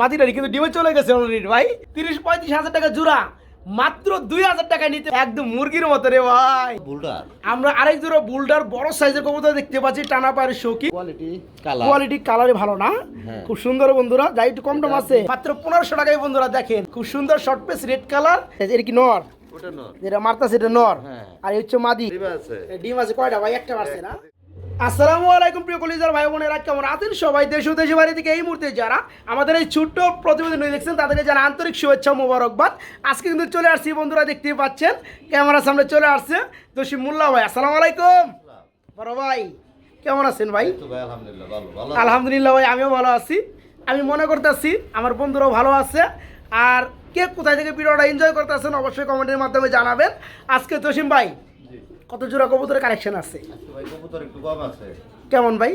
মাটিটারি কিন্তু ডিমে চলে গেছে অলরেডি ভাই। তিরিশ পঁয়ত্রিশ হাজার টাকা জোড়া। মাত্র দুই হাজার টাকা নিতে একদম মুরগির মতো রে ভাই। বুলডার। আমরা আরেক জোড়া বুলডার বড় সাইজের কবুতর দেখতে পাচ্ছি টানা পায়ের শৌকি কোয়ালিটি কালার কোয়ালিটি কালারে ভালো না। হ্যাঁ। খুব সুন্দর বন্ধুরা যাই একটু কম টম আছে। মাত্র পনেরোশো টাকায় বন্ধুরা দেখেন। খুব সুন্দর শর্ট পেস রেড কালার এটা কি নর? ওটা নর। যেটা মারতাছে এটা নর। হ্যাঁ। আর এই হচ্ছে মাদি। ডিম আছে কয়টা ভাই? একটা মারছে না? আসসালামু আলাইকুম প্রিয় কলিজার ভাই বোনেরা কেমন আছেন সবাই? দেশ ও দেশের বাড়ি থেকে এই মুহূর্তে যারা আমাদের এই ছোট্ট প্রতিবেদন দেখছেন তাদেরকে জানা আন্তরিক শুভেচ্ছা মোবারকবাদ। আজকে কিন্তু চলে আসছি বন্ধুরা দেখতেই পাচ্ছেন ক্যামেরার সামনে চলে আসছে দোষী মোল্লা ভাই। আসসালামু আলাইকুম। বড় ভাই কেমন আছেন ভাই? আলহামদুলিল্লাহ ভাই আমিও ভালো আছি। আমি মনে করতেছি আমার বন্ধুরাও ভালো আছে। আর কে কোথায় থেকে ভিডিওটা এনজয় করতেছেন অবশ্যই কমেন্টের মাধ্যমে জানাবেন। আজকে তোসিম ভাই কত জোড়া কবুতরের কালেকশন আছে? কবুতর একটু কম আছে। কেমন ভাই?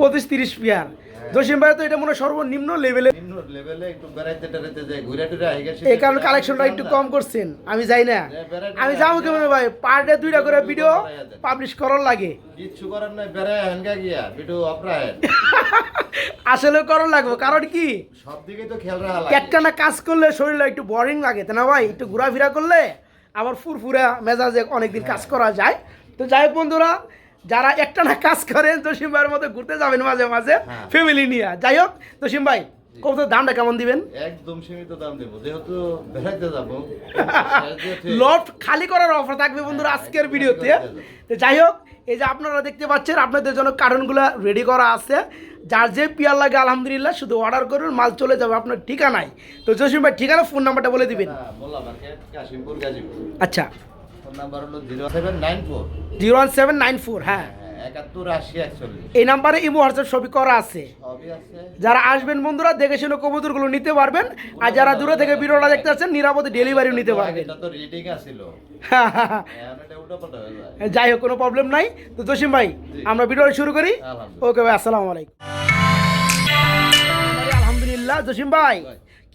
পঁচিশ তিরিশ পেয়ার জসিম ভাই তো এটা মনে হয় সর্বনিম্ন লেভেলে একটু এই কারণে কালেকশনটা একটু কম করছেন আমি যাই না। আমি যাব কেমন ভাই? পার ডে দুইটা করে ভিডিও পাবলিশ করার লাগে। কিচ্ছু করার নাই বেড়ায় হেনগা গিয়া ভিডিও অপরাহেন আসলে করার লাগবে কারণ কি? সব দিকে তো খেয়াল রাখা লাগে। একটানা কাজ করলে শরীরে একটু বোরিং লাগে তাই না ভাই? একটু ঘোরাফেরা করলে আবার ফুরফুরা মেজাজে অনেকদিন কাজ করা যায়। তো যাই হোক বন্ধুরা যারা একটানা কাজ করেন জসিম ভাইয়ের মতো ঘুরতে যাবেন মাঝে মাঝে হ্যাঁ। ফ্যামিলি নিয়ে। যাই হোক জসিম ভাই কত দামটা কেমন দিবেন? একদম সীমিত দাম দেবো। যেহেতু বেড়াইতে যাব লফট খালি করার অফার থাকবে বন্ধুরা আজকের ভিডিওতে। তো যাই হোক এই যে আপনারা দেখতে পাচ্ছেন আপনাদের জন্য কার্টনগুলো রেডি করা আছে। যার যে পিয়ার লাগে আলহামদুলিল্লাহ শুধু অর্ডার করুন মাল চলে যাবে আপনার ঠিকানায়। তো জসিম ভাই ঠিকানা ফোন নাম্বারটা বলে দিবেন। আচ্ছা। ফোন নাম্বার হলো zero seven nine four zero one seven nine four হ্যাঁ। এই নাম্বারে ইমো হোয়াটসঅ্যাপ ছবি করা আছে। যারা আসবেন বন্ধুরা দেখে শুনে কবুতরগুলো নিতে পারবেন। আর যারা দূরে থেকে ভিডিওটা দেখতে আসছেন নিরাপদে ডেলিভারিও নিতে পারবেন। হয়ে। যাই হোক কোনো প্রবলেম নাই। তো জসিম ভাই আমরা ভিডিওটা শুরু করি। ওকে ভাই আসসালামু আলাইকুম। আলহামদুলিল্লাহ। জসিম ভাই।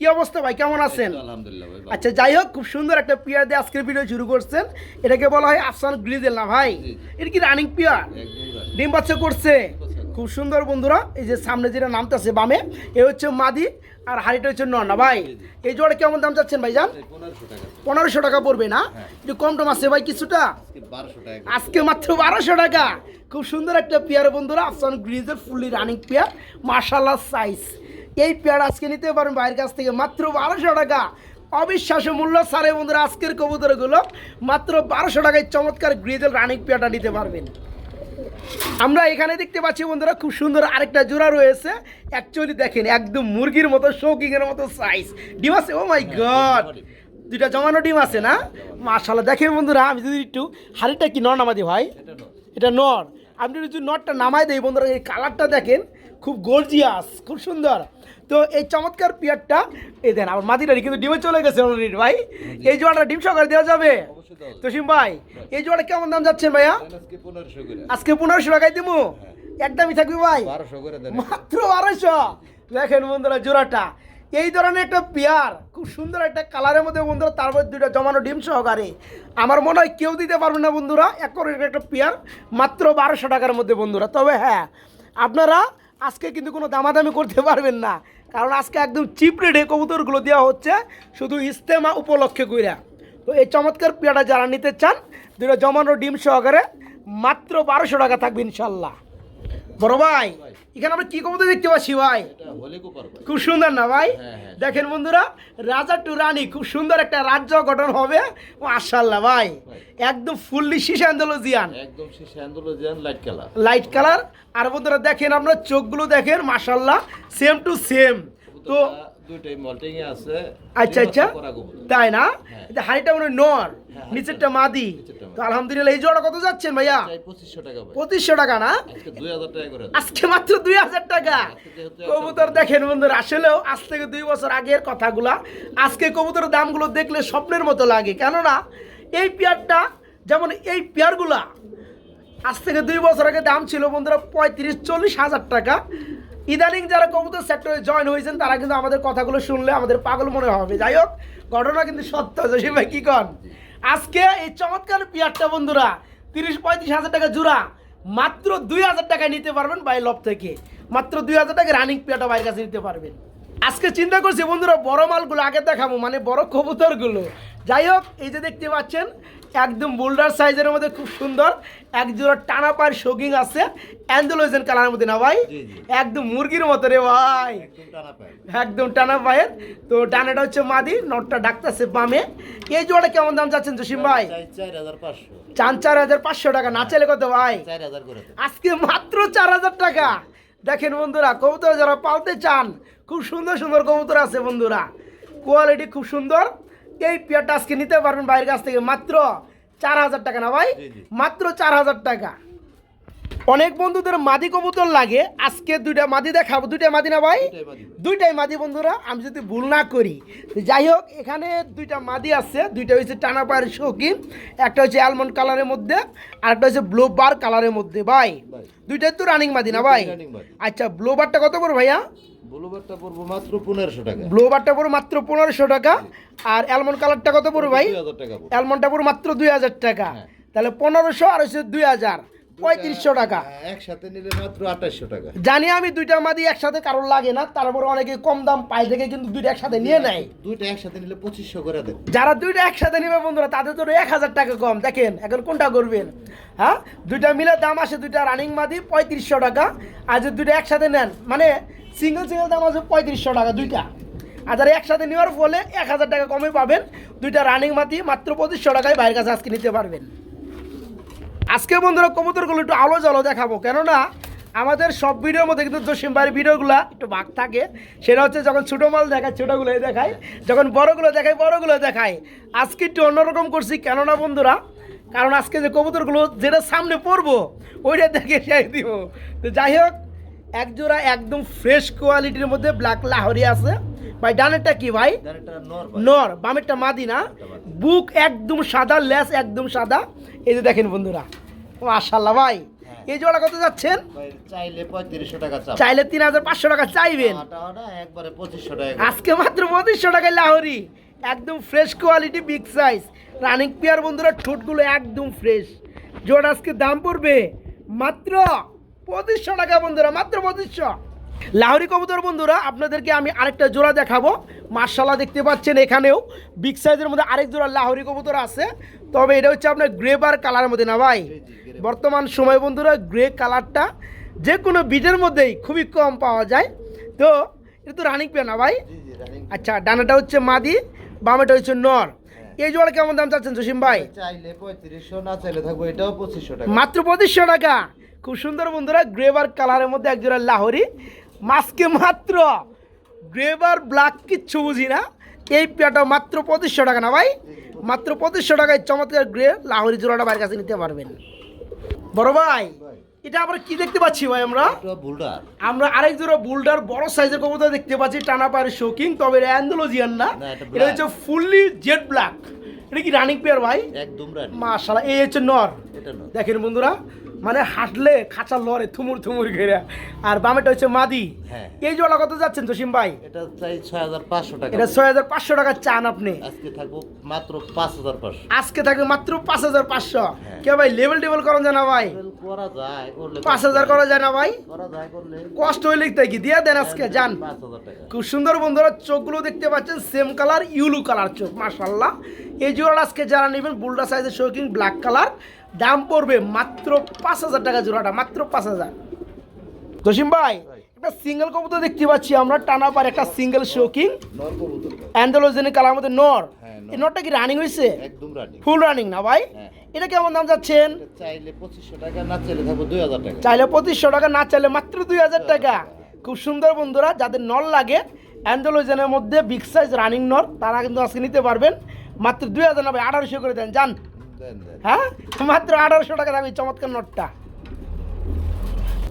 কি অবস্থা ভাই? কেমন আছেন? আলহামদুলিল্লাহ আচ্ছা যাই হোক খুব সুন্দর একটা পিয়ার দিয়ে আজকের ভিডিও শুরু করছেন। এটাকে বলা হয় আফসান গ্রিজেল না ভাই? এটা কি রানিং পিয়ার ডিম বাচ্চা করছে। খুব সুন্দর বন্ধুরা এই যে সামনে যেটা নামতেছে বামে এ হচ্ছে মাদি আর হাড়িটা হচ্ছে নন্না ভাই। এই জোড়া কেমন দাম চাচ্ছেন ভাই যান এই 1500 টাকা। পনেরোশো টাকা পড়বে না? হ্যাঁ। একটু কম টম আছে ভাই কিছুটা? আজকে 1200 টাকা আজকে মাত্র বারোশো টাকা। খুব সুন্দর একটা পেয়ার বন্ধুরা আফসান গ্রিজের ফুললি রানিং পেয়ার মার্শাল্লাহ সাইজ এই পেয়ার আজকে নিতে পারেন বাইরের কাছ থেকে মাত্র বারোশো টাকা। অবিশ্বাস্য মূল্য সারে বন্ধুরা, আজকের কবুতরগুলো মাত্র বারোশো টাকায় চমৎকার গ্রিজেল রানিং পেয়ারটা নিতে পারবেন। আমরা এখানে দেখতে পাচ্ছি বন্ধুরা, খুব সুন্দর আরেকটা জোড়া রয়েছে। অ্যাকচুয়ালি দেখেন, একদম মুরগির মতো শৌকিংয়ের মতো সাইজ ডিম আছে? ও মাই গড দুইটা জমানো ডিম আছে না? মাশাল্লাহ দেখেন বন্ধুরা, আমি যদি একটু হাড়িটা কি নর নামাদি ভাই? এটা নর আপনি যদি নটটা নামাই দেই বন্ধুরা, এই কালারটা দেখেন খুব গর্জিয়াস খুব সুন্দর। তো এই চমৎকার পিয়ারটা এই দেন আমার মাদিরারি কিন্তু ডিমে চলে গেছে অলরেডি ভাই। এই জোড়াটা ডিম সহকারে দেওয়া যাবে। তোসিম ভাই এই জোড়াটা কেমন দাম যাচ্ছেন ভাইয়া? আজকে 1500 করে। আজকে পনেরোশো টাকায় দিব একদমই থাকবে ভাই। 1200 করে দেন। মাত্র বারোশো। দেখেন বন্ধুরা জোড়াটা। এই ধরনের একটা পেয়ার খুব সুন্দর একটা কালারের মধ্যে বন্ধুরা তারপর দুইটা জমানো ডিম সহকারে। আমার মনে হয় কেউ দিতে পারবে না বন্ধুরা এক করে একটা পেয়ার মাত্র বারোশো টাকার মধ্যে বন্ধুরা। তবে হ্যাঁ আপনারা আজকে কিন্তু কোনো দামাদামি করতে পারবেন না। কারণ আজকে একদম চিপ রেটে কবুতরগুলো দেওয়া হচ্ছে, শুধু ইস্তেমা উপলক্ষে কইরা। তো এই চমৎকার পিয়াটা যারা নিতে চান দুটো জমানো ডিম সহকারে মাত্র বারোশো টাকা থাকবে ইনশাল্লাহ। বড় ভাই এখানে আমরা কি কবুতর দেখতে পাচ্ছি ভাই? খুব সুন্দর না ভাই? হ্যাঁ, হ্যাঁ। দেখেন বন্ধুরা রাজা টু রানী খুব সুন্দর একটা রাজ্য গঠন হবে। মাশাল্লাহ ভাই। একদম ফুললি শিশান্দোলজিয়ান একদম শীষ লাইট কালার লাইট কালার আর বন্ধুরা দেখেন আপনার চোখগুলো দেখেন মাশাল্লাহ সেম টু সেম তো দুইটাই মল্টিং এ আছে। আচ্ছা আচ্ছা। তাই না? হ্যাঁ। এটা হাড়িটা মনে নর হ্যাঁ, নিচেরটা মাদি। তো আলহামদুলিল্লাহ এই জোড়া কত যাচ্ছেন ভাইয়া? 2500 টাকা ভাই। পঁচিশশো টাকা না? আজকে 2000 টাকা করে আজকে মাত্র দুই হাজার টাকা। কবুতর দেখেন বন্ধুরা আসলেও আজ থেকে দুই বছর আগের কথাগুলা। আজকে কবুতরের দামগুলো দেখলে স্বপ্নের মতো লাগে। কেননা এই পেয়ারটা যেমন এই পেয়ারগুলা আজ থেকে দুই বছর আগে দাম ছিল বন্ধুরা পঁয়ত্রিশ চল্লিশ হাজার টাকা। ইদানিং যারা কবুতর সেক্টরে জয়েন হয়েছেন তারা কিন্তু আমাদের কথাগুলো শুনলে আমাদের পাগল মনে হবে। যাই হোক ঘটনা কিন্তু সত্য জসিম ভাই কি কন? আজকে এই চমৎকার পিয়ারটা বন্ধুরা তিরিশ পঁয়ত্রিশ হাজার টাকা জোড়া মাত্র দুই হাজার টাকায় নিতে পারবেন বাই লব থেকে। মাত্র দুই হাজার টাকা রানিং পেয়াটা বাইরের কাছে নিতে পারবেন। আজকে চিন্তা করছি বন্ধুরা বড় মালগুলো আগে দেখাবো মানে বড় কবুতরগুলো। যাই হোক এই যে দেখতে পাচ্ছেন একদম বোল্ডার সাইজের মধ্যে খুব সুন্দর। এক জোড়া টানা পায়ের শোকিং আছে। অ্যান্ডোলোজেন কালারের মধ্যে না ভাই। একদম মুরগির মতো রে ভাই। একদম টানা পায়ের তো টানাটা হচ্ছে মাদি নটটা ডাকতেছে বামে। এই জোড়া কেমন দাম যাচ্ছেন জসিম ভাই? চাই চার হাজার পাঁচশো। চার চার হাজার পাঁচশো টাকা না চাইলে কত ভাই। আজকে মাত্র চার হাজার টাকা। দেখেন বন্ধুরা কবুতর যারা পালতে চান খুব সুন্দর সুন্দর কবুতর আছে বন্ধুরা। কোয়ালিটি খুব সুন্দর। এই পেয়ারটা আজকে নিতে পারবেন বাইরের কাছ থেকে। মাত্র চার হাজার টাকা না ভাই। মাত্র চার হাজার টাকা। অনেক বন্ধুদের মাদি কবুতর লাগে। আজকে দুইটা মাদি দেখাবো। দুইটা মাদি না ভাই। দুইটাই মাদি। বন্ধুরা আমি যদি ভুল না করি। যাই হোক এখানে দুইটা মাদি আছে। দুইটা হচ্ছে টানা পায়ের শৌখিন একটা হচ্ছে অ্যালমন্ড কালারের মধ্যে আর একটা হচ্ছে ব্লু বার কালারের মধ্যে ভাই। দুইটাই তো রানিং মাদি না ভাই। আচ্ছা ব্লু বারটা কত করে ভাইয়া? ব্লুবারটা পড়ব মাত্র পনেরোশো টাকা। মাত্র আর অ্যালমন্ড কালারটা কত পড়ো ভাই? দুই হাজার টাকা অ্যালমন্ডটা পড়ো মাত্র দুই হাজার টাকা। হ্যাঁ। তাহলে আর হচ্ছে পঁয়ত্রিশশো টাকা। একসাথে নিলে মাত্র আঠাশশো টাকা। জানি আমি দুইটা মাদি একসাথে কারোর লাগে না তারপর অনেকে কম দাম পায় থেকে কিন্তু দুইটা একসাথে নিয়ে নেয়। দুইটা একসাথে নিলে পঁচিশশো করে দেন। যারা দুইটা একসাথে নেবে বন্ধুরা তাদের তো এক হাজার টাকা কম। দেখেন এখন কোনটা করবেন? হ্যাঁ? দুইটা মিলে দাম আসে দুইটা রানিং মাদি পঁয়ত্রিশশো টাকা। আর যদি দুইটা একসাথে নেন মানে সিঙ্গেল সিঙ্গেল দাম আছে পঁয়ত্রিশশো টাকা দুইটা। আর যারা একসাথে নেওয়ার ফলে এক হাজার টাকা কমে পাবেন। দুইটা রানিং মাদি মাত্র পঁচিশশো টাকায় বাইরের কাছে আজকে নিতে পারবেন। আজকে বন্ধুরা কবুতরগুলো একটু আলো জলো দেখাবো। কেননা আমাদের সব ভিডিওর মধ্যে কিন্তু জসিম ভাইয়ের ভিডিওগুলো একটু ভাগ থাকে। সেটা হচ্ছে যখন ছোটো মাল দেখায়, ছোটোগুলোই দেখায়। যখন বড়গুলো দেখায় বড়গুলো দেখায়। আজকে একটু অন্যরকম করছি। কেননা বন্ধুরা, কারণ আজকে যে কবুতরগুলো যেটা সামনে পড়ব, ওইটা দেখে শেষ দিব। তো যাই হোক এক জোড়া একদম ফ্রেশ কোয়ালিটির মধ্যে ব্ল্যাক লাহরি আছে। ভাই ডানেরটা কি ভাই? নর বামেরটা মাদি না? বুক একদম সাদা লেস একদম সাদা। এই যে দেখেন বন্ধুরা মাশাল্লাহ ভাই। এই জোড়া কত যাচ্ছেন? ভাই, চাইলে পঁয়ত্রিশশো টাকা চাইলে তিন হাজার পাঁচশো টাকা চাইবেন। একবারে পঁচিশশো টাকা আজকে মাত্র পঁচিশশো টাকায় লাহরি। একদম fresh quality big size running pair বন্ধুরা ঠোঁটগুলো একদম ফ্রেশ জোড়া আজকে দাম পড়বে মাত্র পঁচিশশো টাকা বন্ধুরা মাত্র পঁচিশশো লাহরি কবুতর বন্ধুরা আপনাদেরকে আমি আরেকটা জোড়া দেখাবো। মার্শাল্লাহ দেখতে পাচ্ছেন এখানেও বিগ সাইজের মধ্যে আরেক জোড়া লাহরি কবুতর আছে। তবে এটা হচ্ছে আপনার গ্রে বার কালারের মধ্যে না ভাই। বর্তমান সময় বন্ধুরা গ্রে কালারটা যে কোনো বিটের মধ্যেই খুবই কম পাওয়া যায়। তো এটা তো রানিং পেয়ে না ভাই? আচ্ছা ডানাটা হচ্ছে মাদি বামেটা হচ্ছে নর। এই জোড়া কেমন দাম চাচ্ছেন জসিম ভাই? চাইলে পঁয়ত্রিশশো না চাইলে থাকব এটাও পঁচিশশো টাকা। মাত্র পঁচিশশো টাকা। খুব সুন্দর বন্ধুরা গ্রেভার কালারের মধ্যে এক জোড়া লাহরি। মাস্কে মাত্র গ্রেভার ব্ল্যাক কিচ্ছু বুঝি না। এই পেয়াটা মাত্র পঁচিশশো টাকা না ভাই? মাত্র পঁচিশশো টাকায় চমৎকার গ্রে লাহরি জোড়াটা বাইরের কাছে নিতে পারবেন। বড় ভাই এটা আমরা কি দেখতে পাচ্ছি ভাই আমরা? বুলডার। আমরা আরেক জোড়া বুলডার বড় সাইজের কবুতর দেখতে পাচ্ছি টানা পায়ের শোকিং তবে এটা অ্যান্ডোলজিয়ান না। এটা হচ্ছে ফুললি জেড ব্ল্যাক এটা কি রানিং পেয়ার ভাই? একদম মাশাআল্লাহ এই হচ্ছে নর। দেখেন বন্ধুরা মানে হাঁটলে খাঁচা লড়ে থুমুর থুমুর ঘেরা আর বামেটা হচ্ছে মাদি। হ্যাঁ। এই জলা কত যাচ্ছেন জসিম ভাই? এটা চাই ছয় হাজার পাঁচশো টাকা। এটা ছয় হাজার পাঁচশো টাকা চান আপনি। আজকে থাকব মাত্র পাঁচ হাজার পাঁচশো। আজকে থাকবে মাত্র পাঁচ হাজার পাঁচশো। হ্যাঁ। কে ভাই লেভেল টেবল করেন জানা ভাই। করা যায় পাঁচ হাজার করা যায় না ভাই? করা যায় করলে কষ্ট হইলে তাই কি দিয়ে দেন আজকে যান। খুব সুন্দর বন্ধুরা চোখগুলো দেখতে পাচ্ছেন সেম কালার ইউলু কালার চোখ মাশাল্লাহ এই আজকে যারা নেবেন বুলডা সাইজের শৌকিং ব্ল্যাক কালার দাম পড়বে মাত্র পাঁচ হাজার টাকা জোড়াটা মাত্র পাঁচ হাজার। জসিম ভাই একটা সিঙ্গেল কবুতর দেখতে পাচ্ছি আমরা টানা পার একটা সিঙ্গেল শৌকিং নর অ্যান্ডোলোজেনিক কালার নর। হ্যাঁ, এই নরটা কি রানিং হয়েছে একদম রানি ফুল রানিং না ভাই? হ্যাঁ। এটা কেমন দাম যাচ্ছেন? চাইলে পঁচিশশো টাকা না চাইলে থাকব দুই হাজার টাকা। চাইলে পঁচিশশো টাকা না চাইলে মাত্র দুই হাজার টাকা। খুব সুন্দর বন্ধুরা যাদের নল লাগে অ্যান্ডোলোজেনের মধ্যে বিগ সাইজ রানিং নল তারা কিন্তু আজকে নিতে পারবেন। মাত্র দুই হাজার নব্বই আঠারোশো করে দেন যান। হ্যাঁ? মাত্র আঠারোশো টাকা দামি চমৎকার নটটা।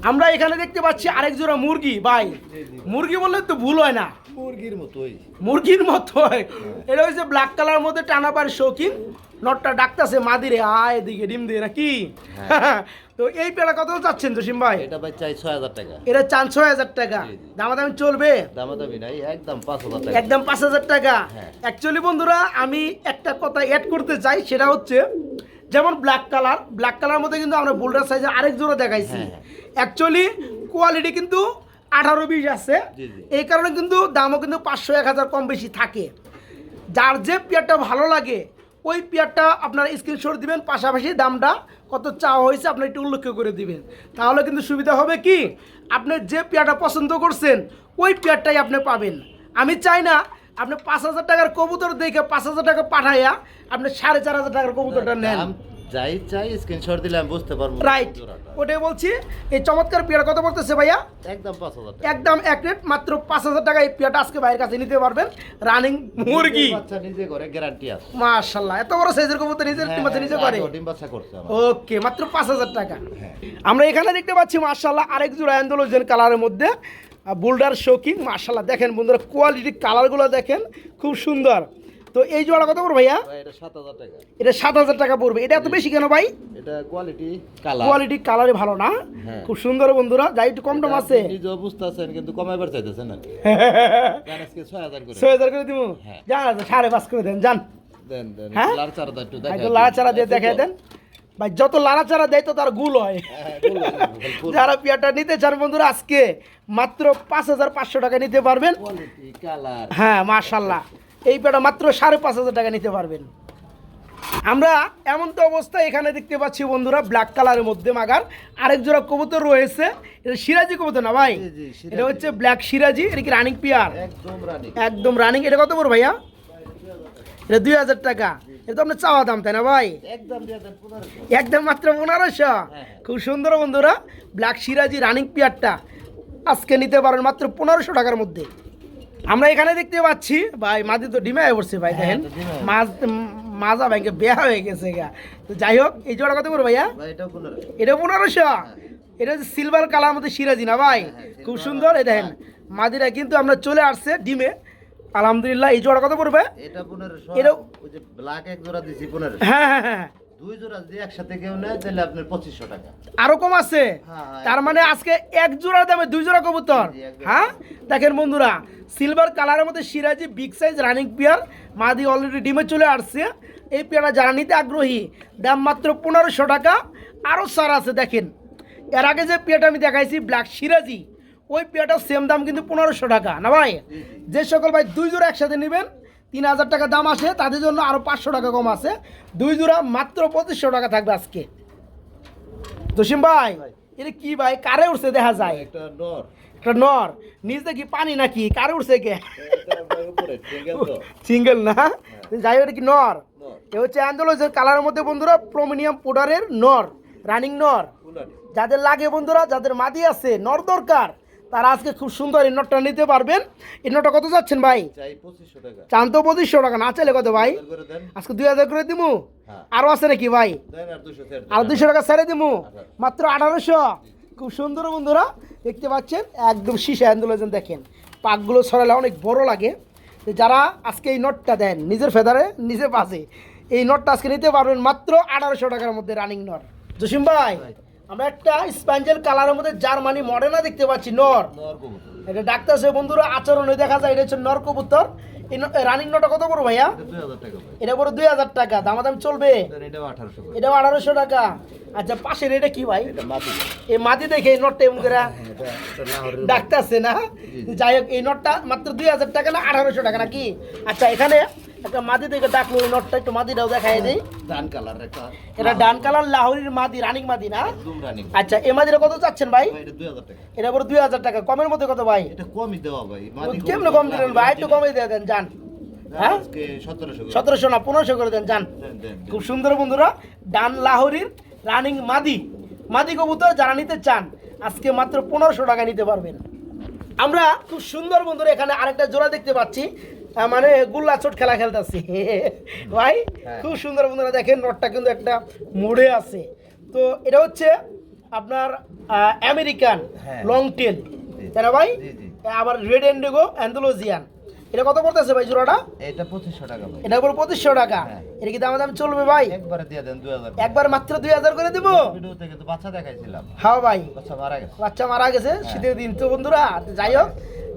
আমরা এখানে দেখতে পাচ্ছি আরেক জোড়া মুরগি ভাই। মুরগি বললে তো ভুল হয় না। মুরগির মতোই। মুরগির মতো হয় এটা হচ্ছে ব্ল্যাক কালার মধ্যে টানা পার শৌখিন। নটটা ডাকতেছে মাদিরে আয় এদিকে ডিম দিয়ে নাকি? তো এই পেড়া কত চাচ্ছেন জসিম ভাই? এটা ভাই চাই ছয় হাজার টাকা। এটা চান ছয় হাজার টাকা। দামাদামি চলবে? দামাদামি নাই একদম পাঁচ হাজার টাকা। একদম পাঁচ হাজার টাকা। হ্যাঁ। অ্যাকচুয়ালি বন্ধুরা আমি একটা কথা অ্যাড করতে চাই সেটা হচ্ছে যেমন ব্ল্যাক কালার ব্ল্যাক কালার মধ্যে কিন্তু আমরা বোল্ডার সাইজে আরেক জোড়া দেখাইছি। হ্যাঁ, অ্যাকচুয়ালি কোয়ালিটি কিন্তু আঠারো বিশ আছে। এই কারণে কিন্তু দামও কিন্তু পাঁচশো এক হাজার কম বেশি থাকে। যার যে পেয়ারটা ভালো লাগে ওই পেয়ারটা আপনার স্ক্রিনশট দিবেন পাশাপাশি দামটা কত চাওয়া হয়েছে আপনি একটু উল্লেখ করে দিবেন। তাহলে কিন্তু সুবিধা হবে কি আপনি যে পেয়ারটা পছন্দ করছেন ওই পেয়ারটাই আপনি পাবেন। আমি চাই না আপনি পাঁচ হাজার টাকার কবুতর দেখে পাঁচ হাজার টাকা পাঠাইয়া আপনি সাড়ে চার হাজার টাকার কবুতরটা নেন। যাই চাই স্ক্রিনশট দিলে আমি বুঝতে পারব। রাইট ওটাই বলছি এই চমৎকার পেয়ার কত বলতেছে ভাইয়া? একদম পাঁচ হাজার একদম এক রেট মাত্র পাঁচ হাজার টাকা এই পেয়ারটা আজকে ভাইয়ের কাছে নিতে পারবেন। রানিং মুরগি। বাচ্চা নিজে করে গ্যারান্টি আছে। মাশাল্লাহ এত বড় সাইজের কবুতর নিজের হ্যাঁ, ডিম বাচ্চা নিজে করে। ডিম বাচ্চা করছে ওকে মাত্র পাঁচ হাজার টাকা। হ্যাঁ। আমরা এখানে দেখতে পাচ্ছি মার্শাল্লাহ আরেক জোড়া অ্যান্ডোলোজেন কালারের মধ্যে বোল্ডার শৌকিং মার্শাল্লাহ দেখেন বন্ধুরা কোয়ালিটি কালারগুলো দেখেন খুব সুন্দর। তো এই জোড়া কত পড়বে ভাইয়া? এটা সাত হাজার টাকা। পড়বে। এটা এত বেশি কেন ভাই? এটা কোয়ালিটি কালার কোয়ালিটি কালারে ভালো না। হ্যাঁ। খুব সুন্দর বন্ধুরা যাই একটু কম টম আছে। বুঝতে আছেন কিন্তু কমাইবার চাইতেছেন না ছয় হাজার করে। দিব হ্যাঁ। জান সাড়ে পাঁচ করে দেন যান দেন দেন হ্যাঁ? লাড়াচাড়া দিয়ে দেখাই দেন। ভাই যত লাড়াচাড়া দেয় তো তার গুল হয়। হ্যাঁ। যারা পিয়াটা নিতে চান বন্ধুরা আজকে মাত্র পাঁচ হাজার পাঁচশো টাকা নিতে পারবেন। কোয়ালিটি কালার হ্যাঁ মার্শাল্লাহ এই পেটা মাত্র সাড়ে পাঁচ হাজার টাকা নিতে পারবেন। আমরা এমন তো অবস্থা এখানে দেখতে পাচ্ছি বন্ধুরা ব্ল্যাক কালারের মধ্যে মাগার। আরেক জোড়া কবুতর রয়েছে এটা সিরাজি কবুতর না ভাই। এটা হচ্ছে ব্ল্যাক সিরাজি এটা কি রানিং পিয়ার একদম রানিং এটা কত বড় ভাইয়া? এটা দুই হাজার টাকা। এটা তো আপনার চাওয়া দাম তাই না ভাই? একদম দেন পনেরোশো। একদম মাত্র পনেরোশো? খুব সুন্দর বন্ধুরা ব্ল্যাক সিরাজি রানিং পিয়ারটা আজকে নিতে পারেন মাত্র পনেরোশো টাকার মধ্যে। আমরা এখানে দেখতে পাচ্ছি ভাই মাঝে তো ডিমে হয়ে পড়ছে ভাই দেখেন। মাছ মাজা ভাইকে বেয়া হয়ে গেছে গা। তো যাই হোক এই জোড়া কত করে ভাইয়া? এটা পনেরোশো? এটা হচ্ছে সিলভার কালার মধ্যে সিরাজি না ভাই? খুব সুন্দর এই দেখেন। মাদিরা কিন্তু আমরা চলে আসছে ডিমে। আলহামদুলিল্লাহ এই জোড়া কত পড়বে? এটা পনেরোশো। এটাও- ব্ল্যাক এক জোড়া দিছি পনেরোশো। হ্যাঁ হ্যাঁ হ্যাঁ দুই জোড়া যদি একসাথে কেউ নেয় তাহলে আপনার পঁচিশশো টাকা। আরও কম আছে? হ্যাঁ, হ্যাঁ। তার মানে আজকে এক জোড়া দামে দুই জোড়া কবুতর। হ্যাঁ? দেখেন বন্ধুরা সিলভার কালারের মধ্যে সিরাজি বিগ সাইজ রানিং পেয়ার মাদি অলরেডি ডিমে চলে আসছে। এই পেয়ারটা যারা নিতে আগ্রহী দাম মাত্র পনেরোশো টাকা। আরও সার আছে দেখেন। এর আগে যে পেয়ারটা আমি দেখাইছি ব্ল্যাক সিরাজি ওই পেয়ারটার সেম দাম কিন্তু পনেরোশো টাকা না ভাই? যে সকল ভাই দুই জোড়া একসাথে নেবেন তিন হাজার টাকা দাম আসে তাদের জন্য আরও পাঁচশো টাকা কম আছে। দুই জোড়া মাত্র পঁচিশশো টাকা থাকবে আজকে। জসিম ভাই এটা কি ভাই? কারে উঠছে দেখা যায়। একটা একটা নর নিচে কি পানি নাকি কারে উঠছে কে? সিঙ্গেল না? যাই হোক কি নর? এ হচ্ছে অ্যান্ডোলজের কালারের মধ্যে বন্ধুরা প্রোমিনিয়াম পোডারের নর রানিং নর। যাদের লাগে বন্ধুরা যাদের মাদি আছে নর দরকার তারা আজকে খুব সুন্দর এই নটটা নিতে পারবেন। এই নটটা কত যাচ্ছেন ভাই? চান তো পঁচিশশো টাকা না চাইলে কত ভাই? আজকে দুই হাজার করে দিমু? হ্যাঁ। আরও আছে নাকি ভাই? আর দুশো টাকা ছেড়ে দিমু? মাত্র আঠারোশো? খুব সুন্দর বন্ধুরা দেখতে পাচ্ছেন? একদম শীষে আন্দোলন দেখেন। পাকগুলো ছড়ালে অনেক বড় লাগে। যারা আজকে এই নটটা দেন নিজের ফেদারে নিজে পাশে এই নটটা আজকে নিতে পারবেন মাত্র আঠারোশো টাকার মধ্যে রানিং নট। জসিম ভাই আমরা একটা স্প্যাঞ্জেল কালারের মধ্যে জার্মানি মডেনা দেখতে পাচ্ছি নর। এটা ডাক্তার সে বন্ধুরা আচরণে দেখা যায় এটা হচ্ছে নর কবুতর রানিং নটা কত বড় ভাইয়া? এটা বড় দুই হাজার টাকা দামাদাম চলবে? এটাও আঠারোশো টাকা। আচ্ছা পাশের এটা কি ভাই? এই মাটি দেখে এই নটটা এমন করে। ডাকতেছে না? যাই হোক এই নটটা মাত্র দুই হাজার টাকা না আঠারোশো টাকা নাকি? আচ্ছা এখানে একটা মাদি দেখে ডাকলো এই নটটা একটু মাদিটাও দেখাই দিই। ডান কালার একটা। এটা ডান কালার লাহোরির মাদি রানিং মাদি না? আচ্ছা এই মাদিটা কত চাচ্ছেন ভাই? এটা টাকা। দুই হাজার টাকা। কমের মধ্যে কত ভাই? এটা কমই দেওয়া ভাই কেমনে কম দিলেন ভাই একটু কমে দিয়ে দেন যান। হ্যাঁ? সতেরোশো না পনেরোশো করে দেন যান। খুব সুন্দর বন্ধুরা ডান লাহোরির রানিং মাদি মাদি কবুতর যারা নিতে চান আজকে মাত্র পনেরোশো টাকা নিতে পারবেন। আমরা খুব সুন্দর বন্ধুরা এখানে আরেকটা জোড়া দেখতে পাচ্ছি মানে গুল্লা চোট খেলা খেলতেছি। ভাই হ্যাঁ। খুব সুন্দর বন্ধুরা দেখেন নটটা কিন্তু একটা মোড়ে আছে। তো এটা হচ্ছে আপনার আমেরিকান হ্যাঁ। লং টেল তাই না ভাই। আবার রেড এন্ডিগো অ্যান্ডোলজিয়ান এটা কত পড়তেছে ভাই জোড়াটা? এটা টাকা ভাই। উপর টাকা। হ্যাঁ। এটা কি দাম দাম চলবে ভাই? একবারে দিয়ে দেন দুই হাজার। একবার মাত্র দুই হাজার করে দিব? ভিডিও থেকে তো বাচ্চা দেখাইছিলাম। হ্যাঁ ভাই। বাচ্চা মারা গেছে। বাচ্চা মারা গেছে শীতের দিন তো বন্ধুরা। যাই হোক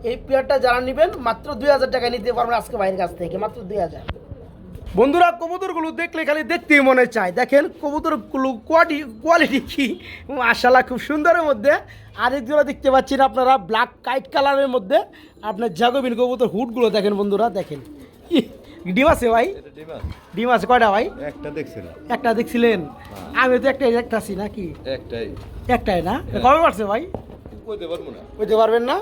এই পেয়ারটা যারা নেবেন মাত্র দুই হাজার টাকা নিতে পারবেন আজকে ভাইয়ের কাছ থেকে মাত্র দুই হাজার। বন্ধুরা কবুতরগুলো দেখলে খালি দেখতেই মনে চায়। দেখেন কবুতরগুলো কোয়ালিটি কোয়ালিটি কি? মাশাল্লাহ খুব সুন্দরের মধ্যে। আরেক জোড়া দেখতে পাচ্ছেন আপনারা ব্ল্যাক কাইট কালারের মধ্যে। আপনার জাগবিন কবুতর হুডগুলো দেখেন বন্ধুরা দেখেন। ডিম আছে ভাই? ডিম আছে। কয়টা ভাই? একটা দেখছিলাম। একটা দেখছিলেন? আমি তো একটা একটা আছি নাকি? একটাই। একটাই না? কবে পারছে ভাই? কইতে পারব না। বুঝতে পারবেন না?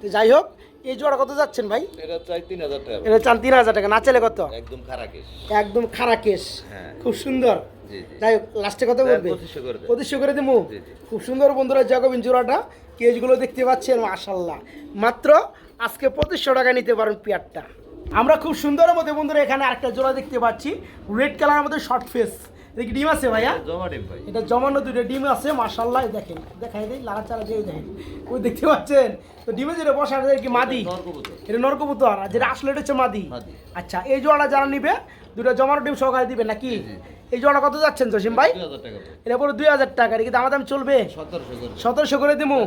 তো যাই হোক এই জোড়া কত যাচ্ছেন ভাই? এটা চাই তিন হাজার টাকা। এটা চান তিন হাজার টাকা না চাইলে কত? একদম খারাপ একদম খারা কেস হ্যাঁ। খুব সুন্দর। যাই হোক লাস্টে কত করবে? পঁচিশশো করে দেবো। খুব সুন্দর বন্ধুরা জাগবিন জোড়াটা। কেজগুলো দেখতে পাচ্ছেন মাশাল্লাহ মাত্র আজকে পঁচিশশো টাকা নিতে পারেন পেয়ারটা। আমরা খুব সুন্দরের মধ্যে বন্ধুরা এখানে আরেকটা জোড়া দেখতে পাচ্ছি। রেড কালারের মধ্যে শর্ট ফেস দেখি ডিম আছে ভাইয়া? জমা ডিম ভাই। এটা জমানো দুটো ডিম আছে মাশাল্লাহ এই দেখেন দেখাই দেয় লাড়া চালা দিয়ে দেখেন ওই দেখতে পাচ্ছেন? তো ডিমে যেটা বসা কি মাদি। এটা নরকবুতর। আর যেটা আসলে এটা হচ্ছে মাদি। আচ্ছা এই জোড়াটা যারা নিবে দুটো জমানো ডিম সহকারে দিবে নাকি? এই জোড়া কত যাচ্ছেন জসিম ভাই? দুই এটা পুরো দুই হাজার টাকা এটা কি দাম দাম চলবে? সতেরোশো করে। করে দেবো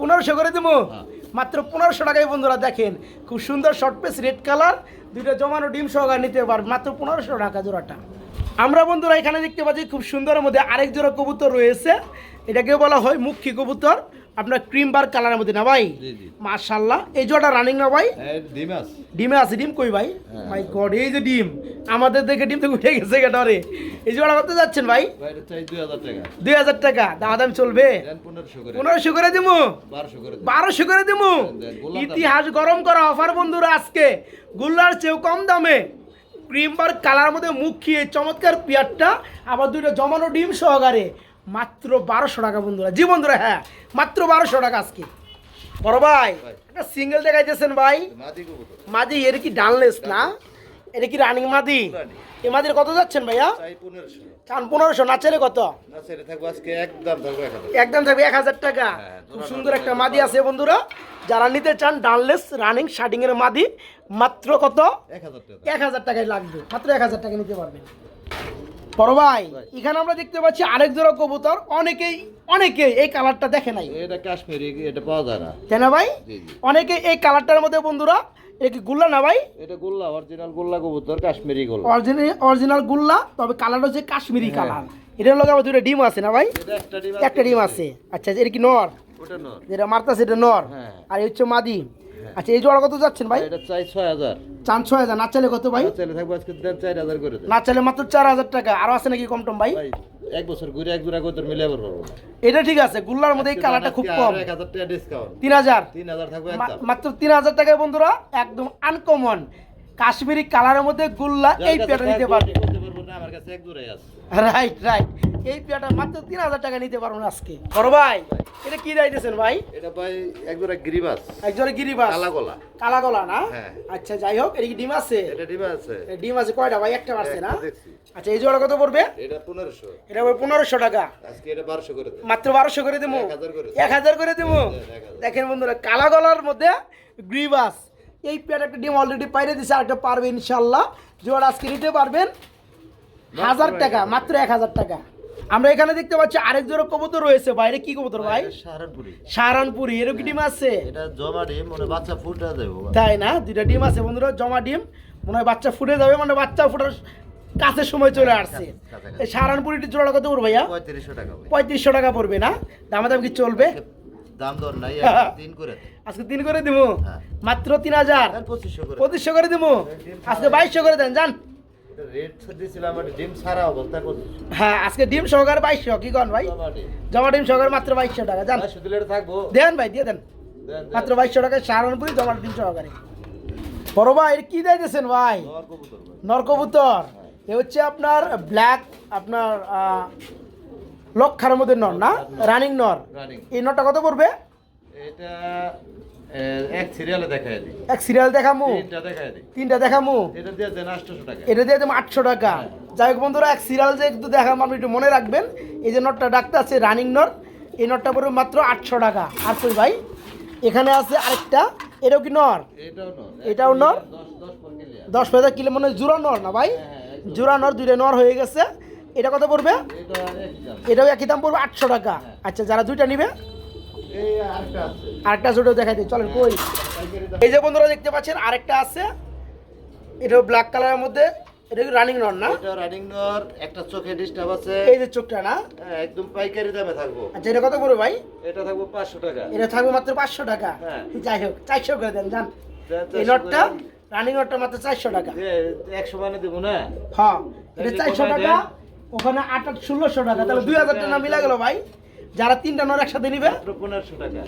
পনেরোশো। করে দেবো হ্যাঁ। মাত্র পনেরোশো টাকায় বন্ধুরা দেখেন খুব সুন্দর শর্ট পিস রেড কালার দুইটা জমানো ডিম সহকারে নিতে পারবে। মাত্র পনেরোশো টাকা জোড়াটা। আমরা বন্ধুরা এখানে দেখতে পাচ্ছি খুব সুন্দরের মধ্যে আরেক জোড়া কবুতর রয়েছে। এটাকে বলা হয় মুখী কবুতর। আপনার ক্রিম বার কালারের মধ্যে না ভাই? মার্শাল্লাহ এই জোড়াটা রানিং না ভাই? হ্যাঁ আছে। ডিমে আছে ডিম কই ভাই? হ্যাঁ। মাই গড এই যে ডিম। আমাদের দেখে ডিম তো উঠে গেছে গেটারে এই জোড়া করতে যাচ্ছেন ভাই? দুই হাজার টাকা। টাকা। দাম দাম চলবে পনেরোশো করে। দেবো বারোশো করে দেবো দাম। ইতিহাস গরম করা অফার বন্ধুরা আজকে। গুল্লার চেয়েও কম দামে। ক্রিম বার কালার মধ্যে মুখ খেয়ে চমৎকার পেয়ারটা আবার দুইটা জমানো ডিম সহকারে। মাত্র বারোশো টাকা বন্ধুরা। জি বন্ধুরা হ্যাঁ মাত্র বারোশো টাকা আজকে। বড় ভাই। একটা সিঙ্গেল দেখাইতেছেন ভাই। মাদি এর কি ডানলেস না? এটা কি রানিং মাদি? এ মাদির কত যাচ্ছেন ভাইয়া? চান পনেরোশো না ছেলে কত? একদম থাকব এক হাজার। টাকা। হ্যাঁ, খুব সুন্দর একটা মাদি আছে বন্ধুরা। যারা নিতে চান ডানলেস রানিং শার্টিং এর মাদি মাত্র কত? এক হাজার টাকা। টাকায় লাগবে। মাত্র এক হাজার টাকা নিতে পারবেন বড় ভাই। এখানে আমরা দেখতে পাচ্ছি আরেক জোড়া কবুতর। অনেকেই অনেকেই এই কালারটা দেখে নাই। এটা কাশ্মীরি এটা পাওয়া যায় না। তাই না ভাই? অনেকে এই কালারটার মধ্যে বন্ধুরা এটা কি গুল্লা না ভাই? এটা গোল্লা অরিজিনাল গোল্লা কবুতর কাশ্মীরি গোল্লা। অরিজিনাল অরিজিনাল গুল্লা তবে কালারটা হচ্ছে কাশ্মীরি হ্যাঁ। কালার। এটার লগে আবার দুটো ডিম আছে না ভাই? একটা ডিম আছে আচ্ছা এটা কি নর? ওটা নর। যেটা মারতাছে এটা নর। হ্যাঁ। আর এই হচ্ছে মাদি। আচ্ছা এই জোড়া কত যাচ্ছেন ভাই? এটা চাই ছয় হাজার। চান ছয় হাজার। না চাইলে কত ভাই? চাইলে থাকব আজকে চার হাজার করে না চাইলে মাত্র চার হাজার টাকা। আরও আছে নাকি কম টম ভাই এক বছর ঘুরে এক জোড়া মিলে আবার পারব এটা ঠিক আছে গুল্লার মধ্যে এই কালারটা খুব কম। আরও এক হাজার টাকা ডিসকাউন্ট তিন হাজার? তিন হাজার থাকবে একদম। মাত্র তিন হাজার টাকায় বন্ধুরা একদম আনকমন কাশ্মীরি কালারের মধ্যে গুল্লা এই পেয়ারটা নিতে পারবে। আমার কাছে এক জোড়াই আছে। রাইট রাইট এই পেয়ারটা মাত্র তিন হাজার টাকা নিতে পারবেন আজকে। বড় ভাই এটা কি দিতেছেন ভাই? এটা ভাই এক জোড়া গিরিবাস। একজনে গিরিবাস। কালা গলা কালা গলা না? হ্যাঁ। আচ্ছা যাই হোক এটা কি ডিম আছে? এটা ডিম আছে। ডিম আছে কয়টা ভাই? একটা পারছে না? আচ্ছা এই জোড়া কত পড়বে? এটা পনেরোশো। এটা পড়বে পনেরোশো টাকা। আজকে এটা বারোশো করে দেন মাত্র বারোশো করে দেবো? এক হাজার করে। এক দেবো? দেখেন বন্ধুরা কালা গলার মধ্যে গ্রিবাস। এই পেয়ার একটা ডিম অলরেডি পাইরে দিছে আর একটা পারবে ইনশাল্লাহ জোড়া আজকে নিতে পারবেন। হাজার টাকা মাত্র এক হাজার টাকা। আমরা এখানে দেখতে পাচ্ছি আরেক জোড়া কবুতর রয়েছে। বাইরে কি কবুতর ভাই? সাহারানপুরি সাহারানপুরি এরকম কি ডিম আছে? এটা জমা ডিম মানে বাচ্চা ফুটা দেবো তাই না? দুইটা ডিম আছে বন্ধুরা জমা ডিম। মনে হয় বাচ্চা ফুটে যাবে মানে বাচ্চা ফুটার কাছে সময় চলে আসছে। সাহারানপুরিটি জোড়া কত পড়বে ভাইয়া? পঁয়ত্রিশশো টাকা পঁয়ত্রিশশো টাকা পড়বে না? দামে দাম কি চলবে? দাম দর নাই তিন করে। আজকে তিন করে দেবো? হ্যাঁ। মাত্র তিন হাজার? পঁচিশশো করে। পঁচিশশো করে দেবো? আজকে বাইশশো করে দেন যান। হ্যাঁ আজকে ডিম সহকারে বাইশশো কি কন ভাই? জমা ডিম। সহকারে মাত্র বাইশশো টাকা থাকব। দেন ভাই দিয়ে দেন। মাত্র বাইশশো টাকায় সাহারানপুরি জমা ডিম সহকারে। বড় ভাই কি দিয়েছেন ভাই? নর নরকবুতর। এ হচ্ছে আপনার ব্ল্যাক আপনার লক্ষার মধ্যে নর না? রানিং নর। এই নরটা কত পড়বে? এটা এক সিরিয়ালে দেখাই দিই। এক সিরিয়াল দেখামু? তিনটা দেখাই দিই। তিনটা দেখামু? এটা দিয়ে দেন টাকা। এটা দিয়ে টাকা। যাই হোক বন্ধুরা এক সিরিয়াল যে একটু দেখা আপনি একটু মনে রাখবেন এই যে নটটা ডাকতে আছে রানিং নট এই নটটা পড়বে মাত্র আটশো টাকা। আর কই ভাই? এখানে আছে আরেকটা এটাও কি নর? এটাও নর। দশ হাজার কিলো। মানে জোড়া নর না ভাই? হ্যাঁ, জোড়া নর দুইটা নর হয়ে গেছে। এটা কত পড়বে? এটাও একই দাম পড়বে আটশো টাকা। আচ্ছা যারা দুইটা নিবে আরেকটা আছে। আরেকটা দেখাই দিই চলেন কই? এই যে বন্ধুরা দেখতে পাচ্ছেন আরেকটা আছে। এটাও ব্ল্যাক কালারের মধ্যে এটা কি রানিং না? এটা রানিং নর একটা চোখে ডিস্টার্ব আছে। এই যে চোখটা না? হ্যাঁ, একদম পাইকারি দামে থাকব। আচ্ছা এটা কত ভাই? এটা থাকব পাঁচশো টাকা। এটা থাকবে মাত্র পাঁচশো টাকা। হ্যাঁ। যাই হোক চারশো করে দেন জান দেন এই 400 নটটা রানিং নটটা মাত্র চারশো টাকা। যে একশো মানে দেবো না? হ্যাঁ এটা টাকা ওখানে আট আট ষোলোশো টাকা। তাহলে দুই হাজার টাকা মিলা গেল ভাই? যারা তিনটা নর একসাথে নিবে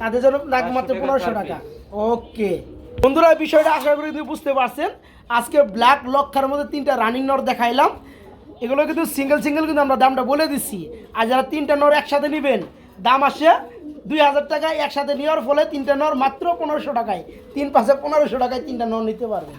তাদের জন্য লাগবে 500 মাত্র পনেরোশো টাকা। ওকে। বন্ধুরা বিষয়টা আশা করি তুমি বুঝতে পারছেন। আজকে ব্ল্যাক লক্ষার মধ্যে তিনটা রানিং নর দেখাইলাম। এগুলো কিন্তু সিঙ্গেল সিঙ্গেল কিন্তু আমরা দামটা বলে দিচ্ছি। আর যারা তিনটা নর একসাথে নেবেন দাম আসে দুই হাজার টাকায় একসাথে নেওয়ার ফলে তিনটা নর মাত্র পনেরোশো টাকায়। তিন পাশে পনেরোশো টাকায় তিনটা নর নিতে পারবেন।